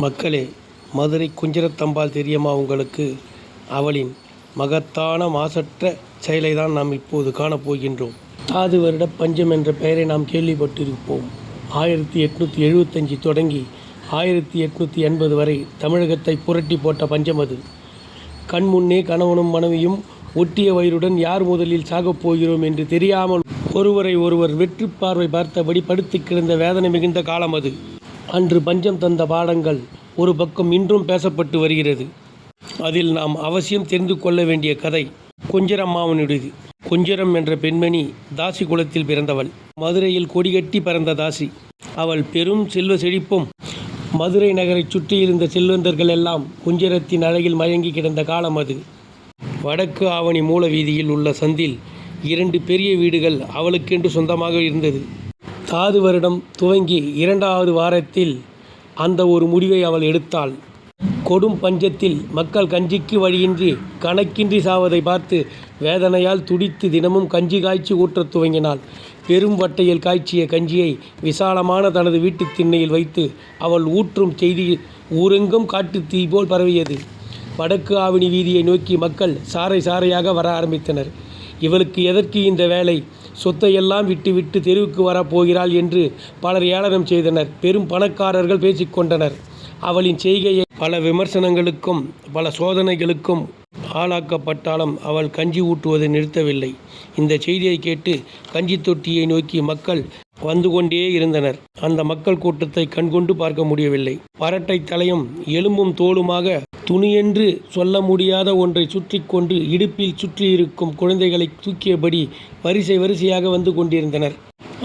மக்களே மதுரை குஞ்சரத்தம்பாள் தெரியுமா உங்களுக்கு? அவளின் மகத்தான மாசற்ற செயலை தான் நாம் இப்போது காணப்போகின்றோம். தாது வருட பஞ்சம் என்ற பெயரை நாம் கேள்விப்பட்டிருப்போம். ஆயிரத்தி எட்நூற்றி எழுபத்தஞ்சி தொடங்கி ஆயிரத்தி எட்நூற்றி எண்பது வரை தமிழகத்தை புரட்டி போட்ட பஞ்சம் அது. கண் முன்னே கணவனும் மனைவியும் ஒட்டிய வயிறுடன் யார் முதலில் சாகப் போகிறோம் என்று தெரியாமல் ஒருவரை ஒருவர் வெற்று பார்வை பார்த்தபடி படுத்து கிடந்த வேதனை மிகுந்த காலம் அது. அன்று பஞ்சம் தந்த பாடங்கள் ஒரு பக்கம் இன்றும் பேசப்பட்டு வருகிறது. அதில் நாம் அவசியம் தெரிந்து கொள்ள வேண்டிய கதை குஞ்சரம்மாவனுடையது. குஞ்சரம் என்ற பெண்மணி தாசி குலத்தில் பிறந்தவள். மதுரையில் கொடிகட்டி பறந்த தாசி. அவள் பெரும் செல்வ செழிப்பும் மதுரை நகரைச் சுற்றியிருந்த செல்வந்தர்கள் எல்லாம் குஞ்சரத்தின் அழகில் மயங்கி கிடந்த காலம் அது. வடக்கு ஆவணி மூல வீதியில் உள்ள சந்தில் இரண்டு பெரிய வீடுகள் அவளுக்கென்று சொந்தமாக இருந்தது. காது வருடம் துவங்கி இரண்டாவது வாரத்தில் அந்த ஒரு முடிவை அவள் எடுத்தாள். கொடும் பஞ்சத்தில் மக்கள் கஞ்சிக்கு வழியின்றி கணக்கின்றி சாவதை பார்த்து வேதனையால் துடித்து தினமும் கஞ்சி காய்ச்சி ஊற்றத் துவங்கினாள். பெரும் வட்டையில் காய்ச்சிய கஞ்சியை விசாலமான தனது வீட்டுத் திண்ணையில் வைத்து அவள் ஊற்றும் செய்தி ஊரெங்கும் காட்டு தீ போல் பரவியது. வடக்கு ஆவணி வீதியை நோக்கி மக்கள் சாறை சாறையாக வர ஆரம்பித்தனர். இவளுக்கு எதற்கு இந்த வேலை? சொத்தையெல்லாம் விட்டுவிட்டு தெருவுக்கு வரப்போகிறாள் என்று பலர் ஏளனம் செய்தனர். பெரும் பணக்காரர்கள் பேசிக்கொண்டனர். அவளின் செய்கையை பல விமர்சனங்களுக்கும் பல சோதனைகளுக்கும் ஆளாக்கப்பட்டாலும் அவள் கஞ்சி ஊட்டுவதை நிறுத்தவில்லை. இந்த செய்தியை கேட்டு கஞ்சி தொட்டியை நோக்கி மக்கள் வந்து கொண்டே இருந்தனர். அந்த மக்கள் கூட்டத்தை கண்கொண்டு பார்க்க முடியவில்லை. பரட்டை தலையும் எலும்பும் தோலுமாக துணியென்று சொல்ல முடியாத ஒன்றை சுற்றி கொண்டு இடுப்பில் சுற்றியிருக்கும் குழந்தைகளை தூக்கியபடி வரிசை வரிசையாக வந்து கொண்டிருந்தனர்.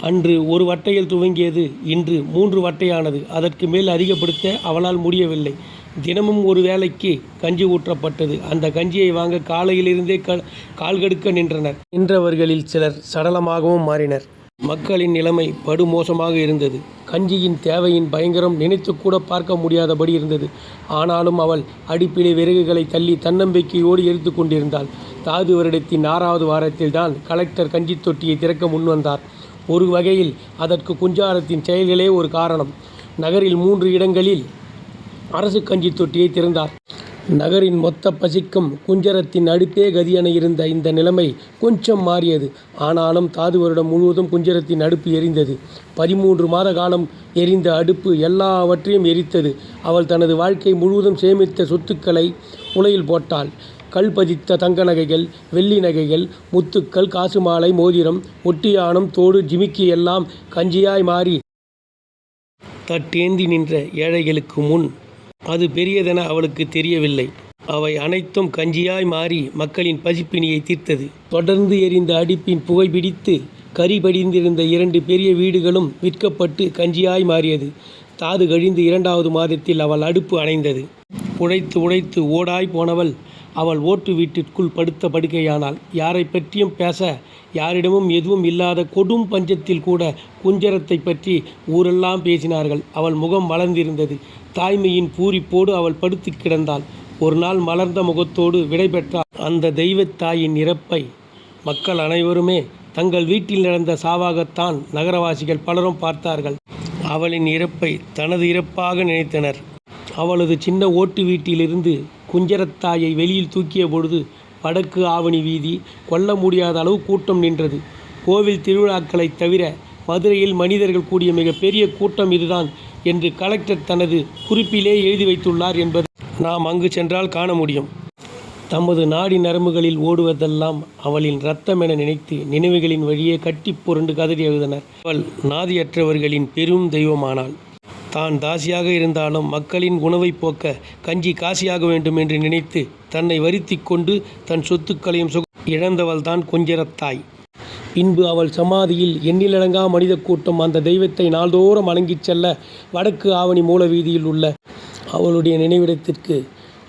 அன்று ஒரு வட்டையில் துவங்கியது இன்று மூன்று வட்டையானது. அதற்கு மேல் அதிகப்படுத்த அவளால் முடியவில்லை. தினமும் ஒரு வேளைக்கு கஞ்சி ஊற்றப்பட்டது. அந்த கஞ்சியை வாங்க காலையிலிருந்தே க கால்கடுக்க நின்றனர். நின்றவர்களில் சிலர் சடலமாகவும் மாறினர். மக்களின் நிலைமை படுமோசமாக இருந்தது. கஞ்சியின் தேவையின் பயங்கரம் நினைத்து கூட பார்க்க முடியாதபடி இருந்தது. ஆனாலும் அவள் அடிப்பிலே விறகுகளை தள்ளி தன்னம்பிக்கையோடு எரித்து கொண்டிருந்தாள். தாது வருடத்தின் ஆறாவது வாரத்தில் தான் கலெக்டர் கஞ்சி தொட்டியை திறக்க முன்வந்தார் ஒரு வகையில் அதற்கு குஞ்சாரத்தின் செயல்களே ஒரு காரணம். நகரில் மூன்று இடங்களில் அரசு கஞ்சி தொட்டியை திறந்தார். நகரின் மொத்த பசிக்கும் குஞ்சரத்தின் அடுப்பே கதியென இருந்த இந்த நிலைமை கொஞ்சம் மாறியது. ஆனாலும் தாது வருடம் முழுவதும் குஞ்சரத்தின் அடுப்பு எரிந்தது. பதிமூன்று மாத காலம் எரிந்த அடுப்பு எல்லாவற்றையும் எரித்தது. அவள் தனது வாழ்க்கை முழுவதும் சேமித்த சொத்துக்களை உலையில் போட்டாள். கல் பதித்த தங்க நகைகள் வெள்ளி நகைகள் முத்துக்கள் காசு மாலை மோதிரம் ஒட்டியானம் தோடு ஜிமிக்கி எல்லாம் கஞ்சியாய் மாறி தட்டேந்தி நின்ற ஏழைகளுக்கு முன் அது பெரியதென அவளுக்கு தெரியவில்லை. அவை அனைத்தும் கஞ்சியாய் மாறி மக்களின் பசிப்பினியை தீர்த்தது. தொடர்ந்து எரிந்த அடுப்பின் புகை பிடித்து படிந்திருந்த இரண்டு பெரிய வீடுகளும் விற்கப்பட்டு கஞ்சியாய் மாறியது. தாது கழிந்து இரண்டாவது மாதத்தில் அவள் அடுப்பு அணைந்தது. உழைத்து உழைத்து ஓடாய் போனவள் அவள் ஓட்டு வீட்டிற்குள் படுத்த படுக்கையானால் யாரை பற்றியும் பேச யாரிடமும் எதுவும் இல்லாத கொடும் பஞ்சத்தில் கூட குஞ்சரத்தை பற்றி ஊரெல்லாம் பேசினார்கள். அவள் முகம் வளர்ந்திருந்தது. தாய்மையின் பூரிப்போடு அவள் படுத்து கிடந்தாள். ஒரு நாள் மலர்ந்த முகத்தோடு விடைபெற்றாள் அந்த தெய்வத் தாயின் இறப்பை மக்கள் அனைவருமே தங்கள் வீட்டில் நடந்த சாவாகத்தான் நகரவாசிகள் பலரும் பார்த்தார்கள். அவளின் இறப்பை தனது இறப்பாக நினைத்தனர். அவளது சின்ன ஓட்டு வீட்டிலிருந்து குஞ்சரத்தாயை வெளியில் தூக்கிய பொழுது வடக்கு ஆவணி வீதி கொல்ல முடியாத அளவு கூட்டம் நின்றது. கோவில் திருவிழாக்களைத் தவிர மதுரையில் மனிதர்கள் கூடிய மிகப்பெரிய கூட்டம் இதுதான் என்று கலெக்டர் தனது குறிப்பிலே எழுதி வைத்துள்ளார் என்பதை நாம் அங்கு சென்றால் காண முடியும். தமது நாடி நரம்புகளில் ஓடுவதெல்லாம் அவளின் ரத்தம் என நினைத்து நினைவுகளின் வழியே கட்டி புரண்டு கதறி எழுதினர் அவள் நாதியற்றவர்களின் பெரும் தெய்வமானாள். தான் தாசியாக இருந்தாலும் மக்களின் உணவை போக்க கஞ்சி காசியாக வேண்டும் என்று நினைத்து தன்னை வருத்தி கொண்டு தன் சொத்துக்களையும் சுக இழந்தவள்தான் குஞ்சரத்தாய் பின்பு அவள் சமாதியில் எண்ணிலடங்கா மனித கூட்டம் அந்த தெய்வத்தை நாள்தோறும் வணங்கிச் செல்ல வடக்கு ஆவணி மூல வீதியில் உள்ள அவளுடைய நினைவிடத்திற்கு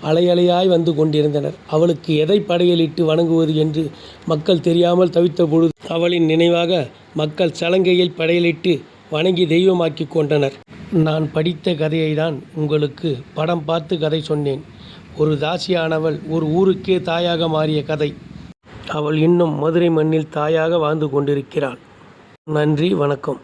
அலையலையாய் வந்து கொண்டிருந்தனர். அவளுக்கு எதை படையலிட்டு வணங்குவது என்று மக்கள் தெரியாமல் தவித்த பொழுது அவளின் நினைவாக மக்கள் சலங்கையில் படையலிட்டு வணங்கி தெய்வமாக்கி கொண்டனர். நான் படித்த கதையை தான் உங்களுக்கு படம் பார்த்து கதை சொன்னேன். ஒரு தாசியானவள் ஒரு ஊருக்கே தாயாக மாறிய கதை. அவள் இன்னும் மதுரை மண்ணில் தாயாக வாழ்ந்து கொண்டிருக்கிறாள். நன்றி வணக்கம்.